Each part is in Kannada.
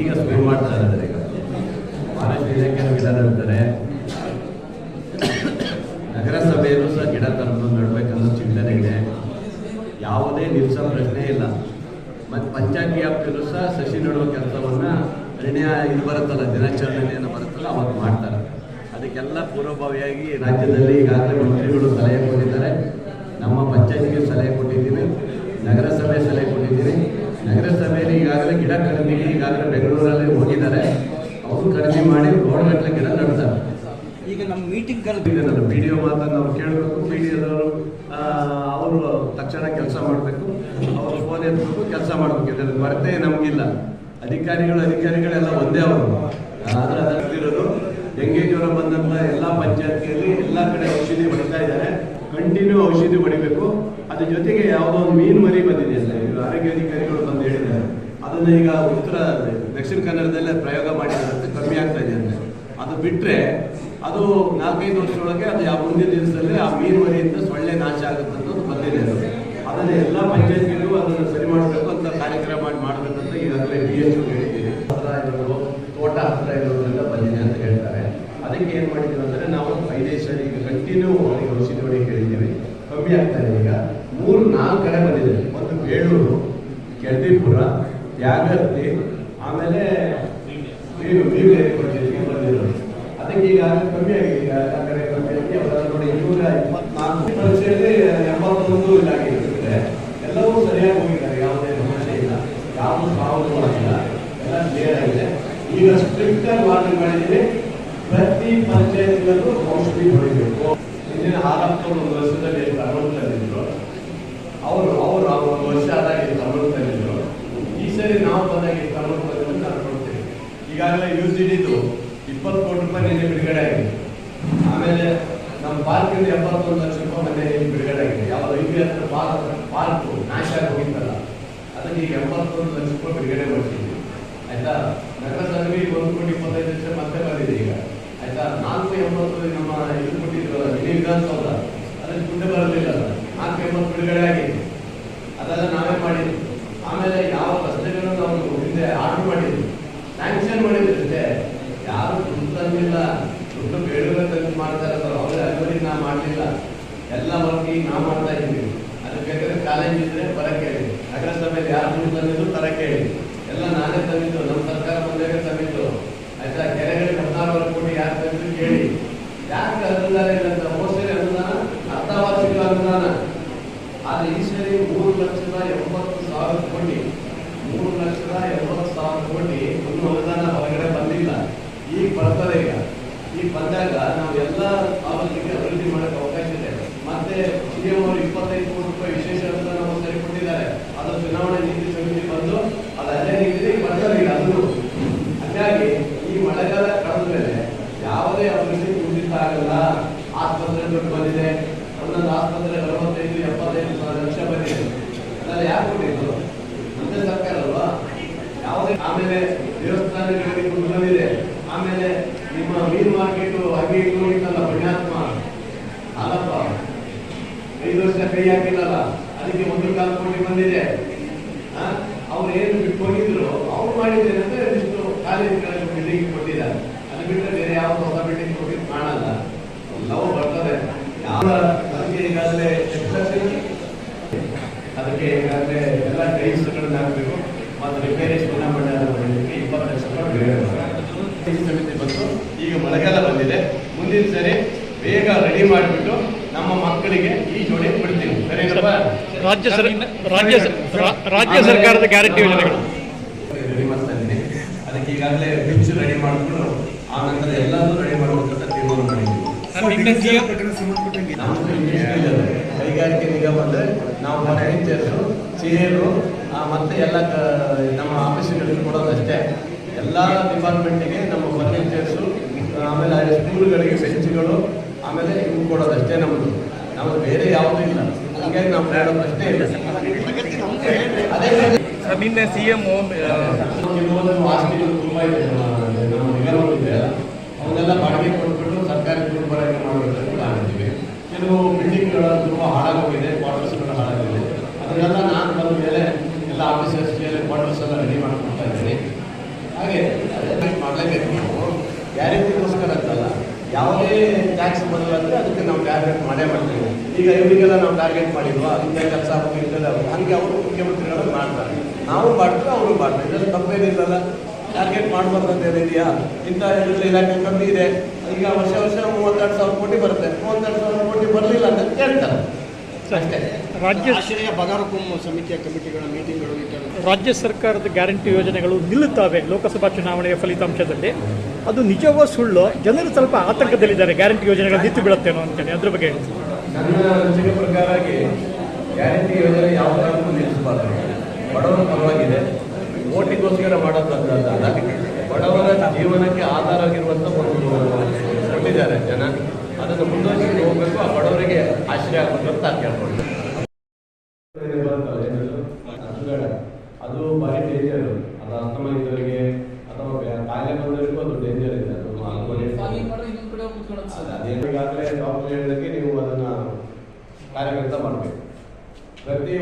ಈಗ ಶುರು ಮಾಡ್ತಾರೆ ಇದ್ದಾರೆ ಈಗ. ಮಹಾರಾಷ್ಟ್ರ ಇಲಾಖೆ ವಿಧಾನ ಇರ್ತಾರೆ ನಗರಸಭೆಯಲ್ಲೂ ಸಹ ಗಿಡ ತರಲು ನಡಬೇಕನ್ನೋ ಚಿಂತನೆ ಇದೆ. ಯಾವುದೇ ನಿಲ್ಸೋ ಪ್ರಶ್ನೆ ಇಲ್ಲ. ಮತ್ತು ಪಂಚಾಯತ್ ವ್ಯಾಪ್ತಿಯಲ್ಲೂ ಸಹ ಸಸಿ ನೆಡುವ ಕೆಲಸವನ್ನು ಅರಣ್ಯ ಇದು ಬರುತ್ತಲ್ಲ, ದಿನಾಚರಣೆಯನ್ನು ಬರುತ್ತಲ್ಲ, ಅವಾಗ ಮಾಡ್ತಾರೆ. ಅದಕ್ಕೆಲ್ಲ ಪೂರ್ವಭಾವಿಯಾಗಿ ರಾಜ್ಯದಲ್ಲಿ ಈಗಾಗಲೇ ಮಂತ್ರಿಗಳು ಸಲಹೆ ಕೊಟ್ಟಿದ್ದಾರೆ. ನಮ್ಮ ಪಂಚಾಯತ್ಗೆ ಸಲಹೆ ಕೊಟ್ಟಿದ್ದೀನಿ ನಗರಸಭೆ ಸಲಹೆ ಕೊಟ್ಟಿದ್ದೀನಿ. ನಗರಸಭೆಯಲ್ಲಿ ಈಗಾಗಲೇ ಗಿಡ ಖರೀದಿಗೆ ಈಗಾಗಲೇ ಬೆಂಗಳೂರಲ್ಲಿ ಹೋಗಿದ್ದಾರೆ. ಅವರು ಖರೀದಿ ಮಾಡಿ ರೋಡ್ಗಟ್ಟಲೆ ಗಿಡ ನಡ್ತಾರೆ. ಈಗ ನಮ್ಮ ಮೀಟಿಂಗ್ ಕರೆದು ಈಗ ನನ್ನ ಪಿ ಡಿ ಒ ಮಾತನ್ನು ಅವ್ರು ಕೇಳಬೇಕು ಪಿ ಡಿ ಒದವರು ಅವರು ತಕ್ಷಣ ಕೆಲಸ ಮಾಡಬೇಕು ಅವರು ಫೋನ್ ಎತ್ತಬೇಕು ಕೆಲಸ ಮಾಡಬೇಕು. ಇದರ ಕೊರತೆ ನಮಗಿಲ್ಲ. ಅಧಿಕಾರಿಗಳು ಅಧಿಕಾರಿಗಳೆಲ್ಲ ಒಂದೇ ಅವರು. ಆದರೆ ಅದರಲ್ಲಿರೋದು ಡೆಂಗಿ ಜ್ವರ ಬಂದಂಥ ಎಲ್ಲ ಪಂಚಾಯತಿಯಲ್ಲಿ ಎಲ್ಲ ಕಡೆ ಔಷಧಿ ಹೊಡಿತಾ ಇದ್ದಾರೆ. ಕಂಟಿನ್ಯೂ ಔಷಧಿ ಹೊಡಿಬೇಕು. ಅದ್ರ ಜೊತೆಗೆ ಯಾವುದೋ ಒಂದು ಮೀನು ಮರಿ ಬಂದಿದೆ ಆರೋಗ್ಯ ಅಧಿಕಾರಿಗಳು ಬಂದು ಹೇಳಿದ್ದಾರೆ. ಅದನ್ನ ಈಗ ಉತ್ತರ ದಕ್ಷಿಣ ಕನ್ನಡದಲ್ಲೇ ಪ್ರಯೋಗ ಮಾಡಿದ್ದಾರೆ ಕಮ್ಮಿ ಆಗ್ತಾ ಇದೆ ಅಂದ್ರೆ. ಅದು ಬಿಟ್ಟರೆ ಅದು ನಾಲ್ಕೈದು ವರ್ಷದೊಳಗೆ ಅದು ಯಾವ ಮುಂದಿನ ದಿವಸದಲ್ಲಿ ಆ ಮೀನು ಮರಿಯಿಂದ ಸೊಳ್ಳೆ ನಾಶ ಆಗುತ್ತೆ ಅನ್ನೋದು ಬಂದಿದೆ ಅದು. ಅದನ್ನು ಎಲ್ಲ ಪಂಚಾಯತ್ಗಳಿಗೂ ಅದನ್ನು ಸರಿ ಮಾಡಬೇಕು ಅಂತ ಕಾರ್ಯಕ್ರಮ ಮಾಡಿ ಮಾಡಬೇಕಂತ ಈಗಾಗಲೇ ಡಿ ಎಚ್ ಹೇಳಿದ್ದೀನಿ ಹತ್ರ ಇರೋದು, ತೋಟ ಹತ್ರ ಇರೋದ್ರಿಂದ ಬಂದಿದೆ ಅಂತ ಹೇಳ್ತಾರೆ. ಅದಕ್ಕೆ ಏನು ಮಾಡಿದ್ದೀವಿ ಅಂದರೆ ನಾವು ಫೈನಾನ್ಷಿಯಲ್ ಈಗ ಕಂಟಿನ್ಯೂ ಅವರಿಗೆ ಔಷಧಿ ಹೊಡಿಗೆ ಹೇಳಿದ್ದೀವಿ. ಕಮ್ಮಿ ಆಗ್ತಾ ಇದೆ ಈಗ. ಮೂರು ನಾಲ್ಕು ಕಡೆ ಬಂದಿದೆ. ಬೇಳೂರು, ಕೆಂದಿಪುರ ತ್ಯಾಗರ್ತಿ ಆಮೇಲೆ ನೀವು ನೀವು ಬಂದಿರೋದು. ಅದಕ್ಕೆ ಈಗ ಕಮ್ಮಿ ಆಗಿದೆ. ಈಗ ಆ ಕಡೆ ಅವರ ನೋಡಿ ಇನ್ನೂರ ಇಪ್ಪತ್ನಾಲ್ಕು ಪರೀಕ್ಷೆಯಲ್ಲಿ ಎಂಬತ್ತೊಂದು ಇದಾಗಿರುತ್ತೆ ಎಲ್ಲವೂ ಸರಿಯಾಗಿ ಹೋಗಿದ್ದಾರೆ. ಯಾವುದೇ ಸಮಸ್ಯೆ ಇಲ್ಲ. ಯಾವ ಸಾವು ಆಗಿಲ್ಲ ಎಲ್ಲ ಕ್ಲಿಯರ್ ಆಗಿದೆ. ಈಗ ಸ್ಟ್ರಿಕ್ಟ್ ಆಗಿ ವಾರ್ನಿಂಗ್ ಮಾಡಿದ್ದೀವಿ ಪ್ರತಿ ಪಂಚಾಯತ್ಗಳಲ್ಲೂ ಔಷಧಿ ಹೊಡಿಬೇಕು ಇಂದಿನ ಹಾರಪ್ಪರು ಒಂದು ವರ್ಷದಲ್ಲಿ ಎಷ್ಟು ಅರವತ್ತು ತಂದಿದ್ರು ಅವರು ಅವರು ಆ ಒಂದು ವರ್ಷ ಆದಾಗ ತಂದಿದ್ರು ಈ ಸರಿ ನಾವು ಬಂದಾಗ ಅರವತ್ತು ತಂದಿದ್ರು ನಾನು ಈಗಾಗಲೇ ಯು ಡಿದು ಇಪ್ಪತ್ತು ಕೋಟಿ ರೂಪಾಯಿ ನಿನ್ನೆ ಬಿಡುಗಡೆ ಆಗಿದೆ. ಆಮೇಲೆ ನಮ್ಮ ಪಾರ್ಕಿಂದ ಎಪ್ಪತ್ತೊಂದು ಲಕ್ಷ ರೂಪಾಯಿ ಮನೆ ಬಿಡುಗಡೆ ಆಗಿದೆ. ಯಾವ ಐದು ಹತ್ರ ಪಾರ್ಕ್ ಪಾರ್ಕು ನಾಶ ಆಗಿ ಹೋಗಿತ್ತಲ್ಲ ಅದಕ್ಕೆ ಈಗ ಎಂಬತ್ತೊಂದು ಲಕ್ಷ ರೂಪಾಯಿ ಬಿಡುಗಡೆ ಮಾಡ್ತಿದ್ವಿ. ಆಯ್ತಾ? ನಗರಸಭೆಗೆ ಈಗ ಒಂದು ಕೋಟಿ ಇಪ್ಪತ್ತೈದು ಲಕ್ಷ ಮತ್ತೆ ಬಂದಿದೆ ಈಗ ಆಯ್ತಾ ನಾಲ್ಕು ಎಂಬತ್ತು ನಮ್ಮ ಇದು ಕೊಟ್ಟಿದ್ರು ಮಿನಿ ವಿಧಾನಸೌಧ ಅದಕ್ಕೆ ದುಡ್ಡು ಬರಲಿಲ್ಲ ಅಲ್ಲ. ನಾಲ್ಕು ಎಂಬತ್ತು ಬಿಡುಗಡೆ ಆಗಿದೆ ಅದೆಲ್ಲ ನಾವೇ ಮಾಡಿದ್ವಿ ಆಮೇಲೆ ಯಾವ ರಸ್ತೆಗಳನ್ನು ನಾವು ಹಿಂದೆ ಆರ್ಡರ್ ಮಾಡಿದ್ವಿ ಸ್ಯಾಂಕ್ಷನ್ ಮಾಡಿದ್ವಿ ಅಷ್ಟೇ ಯಾರು ದುಡ್ಡು ತಂದಿಲ್ಲ ದುಡ್ಡು ಬೇಡವೇ ತಂದು ಮಾಡ್ತಾ ಇರ್ತಾರೆ ಅವ್ರ ಅನುಮತಿ ನಾ ಮಾಡಲಿಲ್ಲ. ಎಲ್ಲ ವರ್ಕ್ ಈಗ ನಾವು ಮಾಡ್ತಾ ಇದ್ದೀವಿ. ಅದಕ್ಕೆ ಬೇಕಾದ್ರೆ ಕಾಲೇಜ್ ಇದ್ರೆ ಬರಕ್ಕೆ ಹೇಳಿ ನಗರಸಭೆಯಲ್ಲಿ ಯಾರು ದುಡ್ಡು ತಂದಿದ್ರು ತರಕ್ಕೆ ಕೇಳಿ. ಎಲ್ಲ ನಾನೇ ತಂದಿದ್ದು. ನಮ್ಮ ಸರ್ಕಾರ ಬಂದಾಗ ತಂದಿದ್ದು. ಆಯ್ತಾ? ಕೆರೆಗಳಿಗೆ ಹದಿನಾರು ಕೋಟಿ ಯಾರು ತಂದಿದ್ರು ಕೇಳಿ. ಯಾಕೆ ಅನುದಾನ ಇಲ್ಲ ಅಂತ? ಹೋದ ಅನುದಾನ, ಅರ್ಧವಾರ್ಷಿಕ ಅನುದಾನ. ಆದ್ರೆ ಈ ಸರಿ ಮೂರು ಲಕ್ಷದ ಎಂಬತ್ತು ಸಾವಿರ ಕೋಟಿ ಮೂರು ಲಕ್ಷದ ಎಂಬತ್ತು ಸಾವಿರ ಕೋಟಿ ಒಂದು ಅನುದಾನ ಹೊರಗಡೆ ಬಂದಿಲ್ಲ ಈಗ ಬರ್ತದೆ ಈಗ ಈಗ ಬಂದಾಗ ನಾವು ಎಲ್ಲ ತಾಲೂಕಿಗೆ ಅಭಿವೃದ್ಧಿ ಮಾಡಕ್ಕೆ ಅವಕಾಶ ಇದೆ ಮತ್ತೆ ಸಿಎಂ ಅವರು ಇಪ್ಪತ್ತೈದು ಕೋಟಿ ರೂಪಾಯಿ ವಿಶೇಷ ಅನುದಾನ ಸರಿ ಕೊಟ್ಟಿದ್ದಾರೆ ಅದು ಚುನಾವಣೆ ನೀತಿ ಸಮಿತಿ ಬಂದು ಅದು ಅಲ್ಲೇ ನಿಂತಿದೆ ಈಗ ಬರ್ತದೆ ಈಗ ಅದನ್ನು ಹಾಗಾಗಿ ಈ ಮಳೆಗಾಲ ಕಳೆದ ಮೇಲೆ ಯಾವುದೇ ಅಭಿವೃದ್ಧಿ ಕುಂಠಿತ ಆಗಲ್ಲ ಆಸ್ಪತ್ರೆ ದುಡ್ಡು ಬಂದಿದೆ. ಒಂದೊಂದು ಆಸ್ಪತ್ರೆ ಅರವತ್ತೈದು ಎಪ್ಪತ್ತೈದು ಸಾವಿರ ಲಕ್ಷ ಬಂದಿದೆ. ಅದರಲ್ಲಿ ಯಾಕೆ ಕೊಟ್ಟಿದ್ದು? ನಮ್ಮದೇ ಸರ್ಕಾರ ಅಲ್ವಾ? ಯಾವುದೇ ಆಮೇಲೆ ದೇವಸ್ಥಾನಗಳಿಗೆ ಬಂದಿದೆ ಆಮೇಲೆ ನಿಮ್ಮ ಮೀನ್ ಮಾರ್ಕೆಟ್ ಹಾಗೆ ಇಟ್ಟಲ್ಲ ಪುಣ್ಯಾತ್ಮ. ಅಲ್ಲಪ್ಪ, ಐದು ವರ್ಷ ಕೈ ಹಾಕಿಲ್ಲಲ್ಲ? ಅದಕ್ಕೆ ಒಂದು ಕಾಲು ಕೋಟಿ ಬಂದಿದೆ? ಅವ್ರು ಏನು ಬಿಟ್ಟು ಹೋಗಿದ್ರು ಅವ್ರು ಮಾಡಿದ್ದೇನೆಂದ್ರೆ ಕಾಲೇಜುಗಳಿಗೆ ಬಿಲ್ಡಿಂಗ್ ಕೊಟ್ಟಿದ್ದಾರೆ. ಅದು ಬಿಟ್ಟರೆ ಬೇರೆ ಯಾವ ಹೊಸ ಬಿಲ್ಡಿಂಗ್ ಕೊಟ್ಟಿದ್ದು ಕಾಣಲ್ಲ. ಎಲ್ಲವೂ ಬರ್ತದೆ. ಯಾವ ಅದಕ್ಕೆ ಈಗಾಗಲೇ? ಅದಕ್ಕೆ ಈಗಾಗಲೇ ಎಲ್ಲ ಟೈಲ್ಸ್ಗಳನ್ನ ಹಾಕಬೇಕು. ಮತ್ತು ರಿಪೇರಿ ಚಿನ್ನಬಣ್ಣ ಮಾಡಲಿಕ್ಕೆ ಇಪ್ಪತ್ತು ಲಕ್ಷ ರೂಪಾಯಿ ಸಮಿತಿ ಬಂತು. ಈಗ ಮಳೆಗಾಲ ಬಂದಿದೆ. ಮುಂದಿನ ಸರಿ ಬೇಗ ರೆಡಿ ಮಾಡಿಬಿಟ್ಟು ನಮ್ಮ ಮಕ್ಕಳಿಗೆ ಈ ಜೋಡಿ ಬಿಡ್ತೀನಿ ಸರಿನಪ್ಪ ರಾಜ್ಯ ರಾಜ್ಯ ರಾಜ್ಯ ಸರ್ಕಾರದ ಗ್ಯಾರಂಟಿ ಯೋಜನೆಗಳು ರೆಡಿ ಮಾಡ್ತಾ ಇದ್ದೀನಿ ಅದಕ್ಕೆ ಈಗಾಗಲೇ ಬಿಚ್ ರೆಡಿ ಮಾಡಿಕೊಂಡು ಆ ನಂತರ ಎಲ್ಲರೂ ರೆಡಿ ಮಾಡಬೇಕಂತ ತೀರ್ಮಾನ ಮಾಡಿದ್ದೀವಿ. ಕೈಗಾರಿಕೆ ನಿಗಮದ ಅಂದ್ರೆ ನಾವು ಫರ್ನಿಚರ್ಸು ಚೇರು ಮತ್ತೆ ಎಲ್ಲ ಕ- ನಮ್ಮ ಆಫೀಸ್ಗಳಿಗೆ ಕೊಡೋದಷ್ಟೇ ಎಲ್ಲ ಡಿಪಾರ್ಟ್ಮೆಂಟಿಗೆ ನಮ್ಮ ಫರ್ನಿಚರ್ಸು ಆಮೇಲೆ ಆ ಸ್ಕೂಲ್ಗಳಿಗೆ ಬೆಂಚ್ಗಳು ಆಮೇಲೆ ಇವು ಕೊಡೋದಷ್ಟೇ ನಮ್ಮದು ನಮ್ಮದು ಬೇರೆ ಯಾವುದೂ ಇಲ್ಲ. ಹಾಗಾಗಿ ನಾವು ಮಾಡೋದು ಅಷ್ಟೇ ಇಲ್ಲ. ಅದೇ ನಿನ್ನೆ ಸಿ ಎಂ ಅವನ್ನೆಲ್ಲ ಬಾಡಿಗೆ ಕೊಟ್ಬಿಟ್ಟು ಸರ್ಕಾರಿ ದುರ್ಬಳಕೆ ಮಾಡಬೇಕು ಅಂತ ಆಗಿದ್ದೀವಿ. ಕೆಲವು ಬಿಲ್ಡಿಂಗ್ಗಳು ತುಂಬ ಹಾಳಾಗೋಗಿದೆ ಕ್ವಾರ್ಟರ್ಸ್ಗಳು ಹಾಳಾಗಿದೆ. ಅದನ್ನೆಲ್ಲ ನಾನು ಬಂದ ಮೇಲೆ ಎಲ್ಲ ಆಫೀಸರ್ಸ್ಗೆ ಕ್ವಾರ್ಟರ್ಸ್ ಎಲ್ಲ ರೆಡಿ ಮಾಡಿಕೊಡ್ತಾ ಇದ್ದೀನಿ. ಹಾಗೆ ಮಾಡಲೇಬೇಕು ನಾವು. ಗ್ಯಾರಂಟಿಗೋಸ್ಕರ ಅಂತಲ್ಲ, ಯಾವುದೇ ಟ್ಯಾಕ್ಸ್ ಬದಲಾದರೆ ಅದಕ್ಕೆ ನಾವು ಟಾರ್ಗೆಟ್ ಮಾಡೇ ಮಾಡ್ತೀವಿ. ಈಗ ಇವರಿಗೆಲ್ಲ ನಾವು ಟಾರ್ಗೆಟ್ ಮಾಡಿಲ್ವಾ ಅದಕ್ಕೆ ಕೆಲಸ ಆಗಬೇಕು ಹಾಗೆ ಅವರು ಮುಖ್ಯಮಂತ್ರಿಗಳು ಮಾಡ್ತಾರೆ. ನಾವು ಮಾಡ್ತೀವಿ ಅವರು ಮಾಡ್ತಾರೆ. ಇದರಲ್ಲಿ ತಪ್ಪೇನಿಲ್ಲ ಟಾರ್ಗೆಟ್ ಮಾಡಬಾರ್ದು ಅಂತ ಏನಿದೆಯಾ ಇಂಥ ಇದ್ರಲ್ಲಿ ಇಲಾಖೆ ಕಮ್ಮಿ ಇದೆ. ಈಗ ವರ್ಷ ವರ್ಷ ಮೂವತ್ತೆರಡು ಸಾವಿರ ಕೋಟಿ ಬರುತ್ತೆ. ಮೂವತ್ತೆರಡು ಸಾವಿರ ಕೋಟಿ ಬರಲಿಲ್ಲ ಅಂತ ಕೇಳ್ತಾರೆ. ಅಷ್ಟೇ. ರಾಜ್ಯ ಬಗಾರಕುಂ ಸಮಿತಿಯ ಕಮಿಟಿಗಳ ಮೀಟಿಂಗ್ಗಳು ರಾಜ್ಯ ಸರ್ಕಾರದ ಗ್ಯಾರಂಟಿ ಯೋಜನೆಗಳು ನಿಲ್ಲುತ್ತವೆ ಲೋಕಸಭಾ ಚುನಾವಣೆಯ ಫಲಿತಾಂಶದಲ್ಲಿ. ಅದು ನಿಜವೋ ಸುಳ್ಳು ಜನರು ಸ್ವಲ್ಪ ಆತಂಕದಲ್ಲಿದ್ದಾರೆ. ಗ್ಯಾರಂಟಿ ಯೋಜನೆಗಳು ನಿಂತು ಬೀಳುತ್ತೇನೋ ಅಂತೇಳಿ. ಅದ್ರ ಬಗ್ಗೆ ನನ್ನ ಅನಿಸಿಕೆ ಗ್ಯಾರಂಟಿ ಯೋಜನೆ ಯಾವ ಕಾರಣಕ್ಕೂ ನಿಲ್ಲಿಸಬಾರ್ದು. ಬಡವರ ಪರವಾಗಿದೆ ಓಟಿಗೋಸ್ಕರ ಮಾಡೋದಂತಲ್ಲ ಬಡವರ ಜೀವನಕ್ಕೆ ಆಧಾರ ಆಗಿರುವಂಥ ಒಂದು ಕೊಟ್ಟಿದ್ದಾರೆ ಜನ. ಅದನ್ನು ಮುಂದುವರಿಸಿಕೊಂಡು ಹೋಗಬೇಕು. ಆ ಬಡವರಿಗೆ ಆಶ್ರಯ ಆಗಬೇಕು ಅಂತ ಕೇಳ್ಕೊಂಡು ಅದು ಭಾರಿ ಡೇಂಜರ್ ಅದು ಅಸ್ತಮ ಇದ್ದವರಿಗೆ ಅಥವಾ ಕಾಯಿಲೆ ಬಂದವರಿಗೂ ಅದು ಡೇಂಜರ್ ಇದೆ. ಅದು ಫಾಗಿಂಗ್ ಮಾಡಿದ್ರೆ ಇನ್ನೊಂದ್ ಕಡೆ ಹೋಗಿ ಕೂತ್ಕೊಳ್ಳೋದು ಸರ್. ಅದೇನು ಈಗಾಗಲೇ ಡಾಕ್ಟರ್ ಹೇಳಿದಂಗೆ ನೀವು ಅದನ್ನ ಕಾರ್ಯಕರ್ತ ಮಾಡಬೇಕು. ಪ್ರತಿ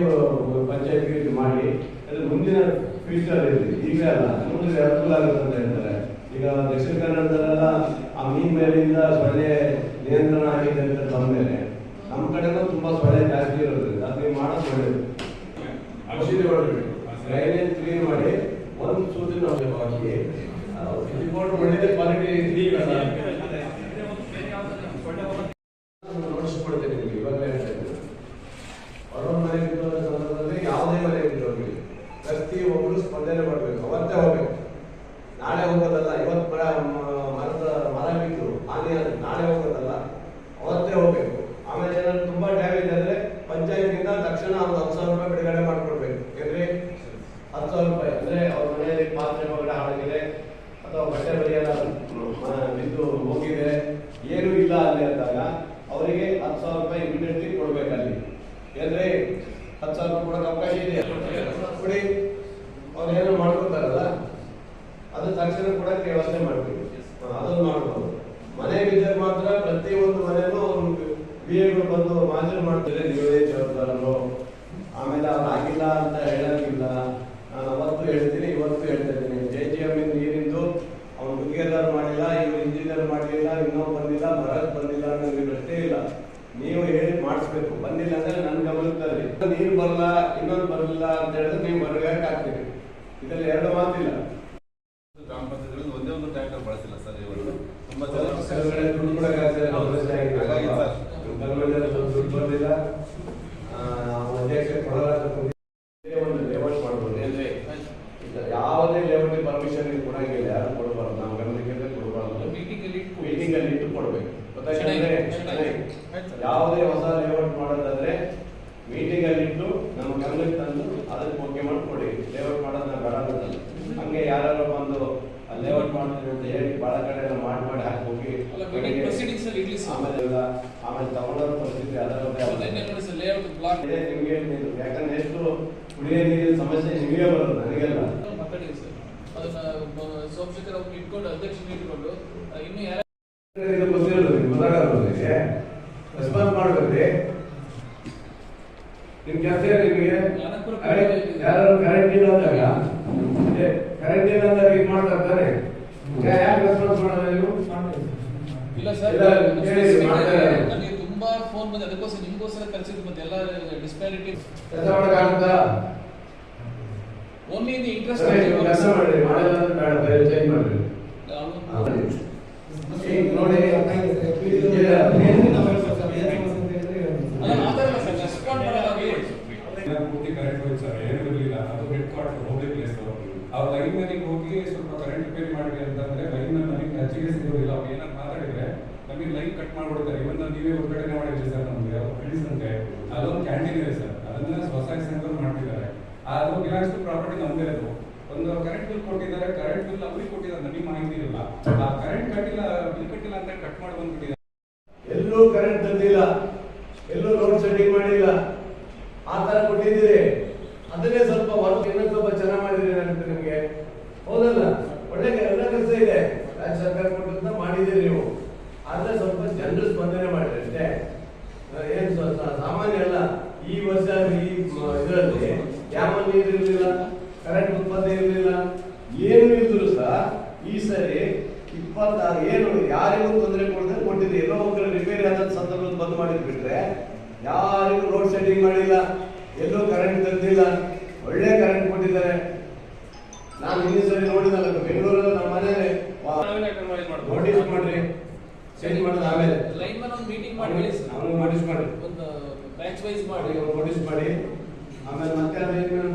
ಪಂಚಾಯತ್ಗೆ ಮಾಡಿ ಅದು ಮುಂದಿನ ಫ್ಯೂಚರ್ ಇರಲಿ. ಈಗ ಅಲ್ಲ ಮುಂದೆ ಅನುಕೂಲ ಆಗುತ್ತೆ ಅಂತ ಹೇಳ್ತಾರೆ. ಈಗ ದಕ್ಷಿಣ ಕನ್ನಡದಲ್ಲೆಲ್ಲ ಆ ಮೀನ್ ಮೇಲಿಂದ ಸೊಳ್ಳೆ ನಿಯಂತ್ರಣ ಆಗಿದೆ ಅಂತ ಬಂದ್ಮೇಲೆ ನಮ್ಮ ಕಡೆನೂ ತುಂಬಾ ಸೊಳ್ಳೆ ಜಾಸ್ತಿ ಇರೋದ್ರಿಂದ ಅದು ನೀವು ಮಾಡೋದು ಒಳ್ಳೇದು ಔಷಧಿ ಡ್ರೈನೇಜ್ ಕ್ಲೀನ್ ಮಾಡಿ ಒಂದು ಸೂಚನೆ ಹಾಕಿ ಒಳ್ಳೆದೇ ಕ್ವಾಲಿಟಿ ನೋಡಿಸ್ಕೊಡ್ತೇನೆ ನಿಮಗೆ ಇವಾಗಲೇ ಹೇಳ್ತಾ ಇದ್ದೀನಿ ಬಡವರ ಮನೆಗೆ ಇದ್ದವರ ಸಂದರ್ಭದಲ್ಲಿ ಯಾವುದೇ ಮನೆ ಇದ್ದವ್ರಿಗೆ ಪ್ರತಿ ಒಬ್ಬರು ಸ್ಪಂದನೆ ಮಾಡಬೇಕು ಅವತ್ತೇ ಹೋಗ್ಬೇಕು ನಾಳೆ ಹೋಗೋದಲ್ಲ ಇವತ್ತು ಮರ ಮ- ಮರದ ಮರ ಬಿದ್ದು ಹಾನಿ ಆದ್ರೆ ನಾಳೆ ಹೋಗೋದಲ್ಲ ಅವತ್ತೇ ಹೋಗ್ಬೇಕು ಆಮೇಲೆ ಏನಾದ್ರು ತುಂಬಾ ಡ್ಯಾಮೇಜ್ ಆದ್ರೆ ಪಂಚಾಯತ್ಗಿಂತ ತಕ್ಷಣ ಅವ್ರು ಹತ್ತು ಸಾವಿರ ರೂಪಾಯಿ ಬಿಡುಗಡೆ ಮಾಡ್ಕೊಡ್ಬೇಕು ಏನ್ರಿ ಹತ್ತು ಸಾವಿರ ರೂಪಾಯಿ ಅಂದ್ರೆ ಅವ್ರ ಮನೆಯಲ್ಲಿ ಪಾತ್ರೆ ಒಳಗಡೆ ಹಾಳಾಗಿದೆ ಅಥವಾ ಬಟ್ಟೆ ಬರೆಯಲ್ಲ ಬಿದ್ದು ಹೋಗಿದೆ ಏನೂ ಇಲ್ಲ ಅಲ್ಲಿ ಅಂದಾಗ ಅವರಿಗೆ ಹತ್ತು ಸಾವಿರ ರೂಪಾಯಿ ಇಮಿಡಿಯೇಟ್ಲಿ ಕೊಡ್ಬೇಕು ಅಲ್ಲಿ ಏನ್ರಿ ಹತ್ತು ಸಾವಿರ ರೂಪಾಯಿ ಕೊಡೋಕೆ ಅವಕಾಶ ಇದೆ ಕೊಡಿ ಅವ್ರು ಏನೋ ಮಾಡ್ಕೊತಾರಲ್ಲ ಅದು ತಕ್ಷಣ ಕೊಡಕ್ಕೆ ವ್ಯವಸ್ಥೆ ಮಾಡ್ತೀವಿ ಹಾ, ಅದನ್ನ ಮಾಡ್ಬೋದು ಮನೆ ಬಿದ್ದರೆ ಮಾತ್ರ ಪ್ರತಿಯೊಂದು ಮನೆಯಲ್ಲೂ ಒಂದು ಬಿಎಗಳು ಬಂದು ಮಾಜೂರು ಮಾಡ್ತಾರೆ ನೀವೇ ಜವಾಬ್ದಾರರು ಆಮೇಲೆ ಅವ್ರು ಆಗಿಲ್ಲ ಅಂತ ಹೇಳಂಗಿಲ್ಲ ನಾನು ಅವತ್ತು ಹೇಳ್ತೀನಿ ಇವತ್ತು ಹೇಳ್ತಾ ಇದ್ದೀನಿ ಜೆ ಜಿ ಎಂ ನೀರಿಂದು ಅವ್ನು ಗುತ್ತಿಗೆದಾರ ಮಾಡಿಲ್ಲ ಇವ್ರು ಇಂಜಿನಿಯರ್ ಮಾಡಲಿಲ್ಲ ಇನ್ನೊಬ್ಬ ಬಂದಿಲ್ಲ ಭರತ್ ಬಂದಿಲ್ಲ ಅನ್ನೋದು ಪ್ರಶ್ನೆ ಇಲ್ಲ ನೀವು ಹೇಳಿ ಮಾಡಿಸ್ಬೇಕು ಬಂದಿಲ್ಲ ಅಂದ್ರೆ ನನ್ನ ಗಮನಕ್ಕೆ ತರ್ರಿ ನೀರು ಬರಲ್ಲ ಇನ್ನೊಂದು ಬರಲಿಲ್ಲ ಅಂತ ಹೇಳಿದ್ರೆ ನೀವು ಬರಗಾಕ ಆಗ್ತೀರಿ ಇದರಲ್ಲಿ ಎರಡು ಮಾತಿಲ್ಲ. ಗ್ರಾಮ ಪಂಚಾಯತ್ಗಳಲ್ಲಿ ಒಂದೇ ಒಂದು ಟ್ಯಾಂಕರ್ ಬಳಸಿಲ್ಲ ಸರ್ ಇವತ್ತು ತುಂಬಾ ದುಡ್ಡು ಕೂಡ ಹಾಗಾಗಿ ಸರ್. ದುಡ್ಡು ಬಂದಿಲ್ಲ ಆ, ನಾವು ಅಧ್ಯಕ್ಷ ಕೊಡಲ್ಲ ಅಂತ ಕೂತಿದ್ದೀವಿ. ಇದೇ ಒಂದು ಲೇಔಟ್ ಮಾಡ್ಬೋದು ಏನ್ರಿ ಈಗ ಯಾವುದೇ ಲೇಔಟ್ ಪರ್ಮಿಷನ್ ಕೊಡಂಗಿಲ್ಲ ಯಾರು ಕೊಡಬಾರ್ದು ನಾವು ಗಮನಕ್ಕೆ ಕೊಡಬಾರ್ದು ಮೀಟಿಂಗ್ ಅಲ್ಲಿ ಇಟ್ಟು ಮೀಟಿಂಗ್ ಅಲ್ಲಿ ಇಟ್ಟು ಕೊಡ್ಬೇಕು ಗೊತ್ತಾಯ್ತಾ? ಚೆನ್ನಾಗಿ, ಅಂದ್ರೆ ಚೆನ್ನಾಗಿ. ಯಾವುದೇ ಹೊಸ ಲೇಔಟ್ ಮಾಡೋದಾದ್ರೆ ಮೀಟಿಂಗ್ ಅಲ್ಲಿ ಇಟ್ಟು ನಮ್ಮ ಗಮನಕ್ಕೆ ತಂದು ಅದಕ್ಕೆ ಓಕೆ ಮಾಡಿಕೊಡಿ. ಲೇಔಟ್ ಮಾಡೋದನ್ನ ಬೇಡ. ಹಂಗೆ ಯಾರು ಬಂದು ಲೇಔಟ್ ಮಾಡ್ತೀವಿ ಅಂತ ಹೇಳಿ ಬಹಳ ಕಡೆ ಎಲ್ಲ ಮಾಡಿ ಮಾಡಿ ಹಾಕಿ ಹೋಗಿ ಆಮೇಲೆ ಎಲ್ಲ ಆಮೇಲೆ ತಗೊಂಡೋರ್ ಪರಿಸ್ಥಿತಿ ಇದೇ ನಿಮ್ಗೆ ಯಾಕಂದ್ರೆ ಎಷ್ಟು ಕುಡಿಯೋ ನೀರಿನ ಸಮಸ್ಯೆ ನಿಮಗೆ ಬರೋದು ನನಗೆಲ್ಲ. ಸೋಮಶೇಖರ್ ಇಟ್ಕೊಂಡು ಅಧ್ಯಕ್ಷನ ಇಟ್ಕೊಂಡು ಇನ್ನು ಯಾರ ಗೊತ್ತಿರೋದು ರೆಸ್ಪಾನ್ಸ್ ಮಾಡ್ಬೇಕ್ರಿ. ನಿಮ್ ಕೆಲಸ ನಿಮಗೆ ಯಾರು ಕರೆಂಟ್ ಇಲ್ಲ ಅಂದಾಗ ಕರೆಂಟ್ ಇಲ್ಲ ಅಂದಾಗ ಇದು ಮಾಡ್ತಾ ಇರ್ತಾರೆ. ಯಾಕೆ ರೆಸ್ಪಾನ್ಸ್ ಮಾಡಲ್ಲ ನೀವು ಇಲ್ಲ ಸರ್ ನನಗೆ ತುಂಬಾ ಫೋನ್ ಬಂದಿದೆ. ಅದಕ್ಕೋಸ್ಕರ ನಿಮ್ಗೋಸ್ಕರ ಕಳ್ಸಿದ್ದು ಮತ್ತೆ ಎಲ್ಲ ಡಿಸ್ಪ್ಯಾರಿಟಿ ಕೆಲಸ ಮಾಡೋಕ್ಕಾಗುತ್ತಾ? ಓನ್ಲಿ ಇನ್ ಇಂಟ್ರೆಸ್ಟ್ ಕೆಲಸ ಮಾಡಿ ಮಾಡಲ್ಲ ಬೇಡ ಬೇರೆ ಚೇಂಜ್ ಮಾಡಿ ನೋಡಿ ಅಲ್ಲ ಮಾತಾಡಲ್ಲ ಸರ್ ರೆಸ್ಪಾಂಡ್ ಮಾಡಲ್ಲ ಸರ್, ಏನು ಇರಲಿಲ್ಲ ಅದು ಹೆಡ್ ಕ್ವಾರ್ಟರ್ ಹೋಗ್ಲಿ ಪ್ಲೇಸ್ ಅವ್ರ ಲೈನ್ ಮನೆಗೆ ಹೋಗಿ ಸ್ವಲ್ಪ ಕರೆಂಟ್ ರಿಪೇರಿ ಮಾಡಿದೆ ಅಂತಂದ್ರೆ ಲೈನ್ ನನಗೆ ಹಚ್ಚಿಗೆ ಸಿಗೋದಿಲ್ಲ. ಅವ್ರು ಏನಾರು ಮಾತಾಡಿದ್ರೆ ನಮಗೆ ಲೈನ್ ಕಟ್ ಮಾಡ್ಬಿಡ್ತಾರೆ. ಇವನ್ನ ನೀವೇ ಉದ್ಘಾಟನೆ ಮಾಡಿದ್ರಿ ಸರ್ ನಮಗೆ. ಫ್ರೆಂಡ್ಸ್ಗೆ ಅದೊಂದು ಕ್ಯಾಂಟೀನ್ ಇದೆ ಸರ್. ಅದನ್ನ ಸೊಸೈಟಿ ಸೆಂಟರ್ ಮಾಡ್ತಿದ್ದಾರೆ. ಅದು ಟು ಪ್ರಾಪರ್ಟಿ ನಮ್ದೇ ಅದು. ಒಂದು ಕರೆಂಟ್ ಬಿಲ್ ಕೊಟ್ಟಿದ್ದಾರೆ. ಕರೆಂಟ್ ಬಿಲ್ ಅವ್ರಿಗೆ ಕೊಟ್ಟಿದ್ದಾರೆ. ನಮಗೆ ಮಾಹಿತಿ ಇಲ್ಲ. ಆ ಕರೆಂಟ್ ಕಟ್ಟಿಲ್ಲ ಬಿಲ್ ಕಟ್ಟಿಲ್ಲ ಅಂತ ಕಟ್ ಮಾಡಿ ಬಂದ್ಬಿಟ್ಟಿದ್ದಾರೆ. ಎಲ್ಲೂ ಕರೆಂಟ್ ತಂದಿಲ್ಲ. ಎಲ್ಲೂ ಲೋಡ್ ಸೆಟ್ಟಿಂಗ್ ಮಾಡಿಲ್ಲ ಆ ತರ ಕೊಟ್ಟಿದ್ದೀರಿ ಅದನ್ನೇ ಸ್ವಲ್ಪ ವರ್ಕ್ ಇನ್ನೊಂದು ಸ್ವಲ್ಪ ಚೆನ್ನಾಗಿ ಮಾಡಿದ್ರಿ ಅಂತ ನಿಮಗೆ ಹೌದಲ್ಲ ಒಳ್ಳೆ ಎಲ್ಲ ಕೆಲಸ ಇದೆ ರಾಜ್ಯ ಸರ್ಕಾರ ಮಾಡಿದ್ದೀರಿ ನೀವು. ಆದ್ರೆ ಸ್ವಲ್ಪ ಜನರು ಸ್ಪಂದನೆ ಮಾಡಿದ್ರೆ ಅಷ್ಟೇ. ಏನು ಸಾಮಾನ್ಯ ಅಲ್ಲ, ಈ ವರ್ಷ ಈ ಇದರಲ್ಲಿ ಯಾವ ನೀರು ಇರಲಿಲ್ಲ ಕರೆಂಟ್ ಉತ್ಪತ್ತಿ ಇರಲಿಲ್ಲ, ಏನು ಇದ್ರು ಸಹ ಈ ಸರಿ ಇಪ್ಪತ್ತಾರು, ಏನು, ಯಾರಿಗೂ ತೊಂದರೆ ಕೊಡದೆ ಕೊಟ್ಟಿದೆ. ಎಲ್ಲೋ ಒಬ್ಬರು ರಿಪೇರಿ ಆದ ಸಂದರ್ಭದಲ್ಲಿ ಬಂದ್ ಮಾಡಿದ್ ಬಿಟ್ರೆ ಯಾರಿಗೂ ರೋಡ್ ಸೆಟ್ಟಿಂಗ್ ಮಾಡಿಲ್ಲ, ಎಲ್ಲೂ ಕರೆಂಟ್ ತಂದಿಲ್ಲ ಒಳ್ಳೆ ಕರೆಂಟ್ ಕೊಟ್ಟಿದ್ದಾರೆ. ನಾನು ಈ ಸರಿ ನೋಡಿದಲ್ಲ, ಬೆಂಗಳೂರಲ್ಲಿ, ನಮ್ಮ ಮನೇಲಿ ನೋಟಿಸ್ ಮಾಡ್ರಿ. ಚೇಂಜ್ ಮಾಡೋದು ಆಮೇಲೆ. ಲೈನ್ ಒಂದು ಮೀಟಿಂಗ್ ಮಾಡಿ ಹೇಳಿ ಸರ್. ಅವ್ನು ನೋಟಿಸ್ ಮಾಡಿ ಒಂದು ಬ್ಯಾಚ್ ವೈಸ್ ಮಾಡಿ. ನೋಟಿಸ್ ಮಾಡಿ. ಆಮೇಲೆ ಮತ್ತೆ ಅದೇನು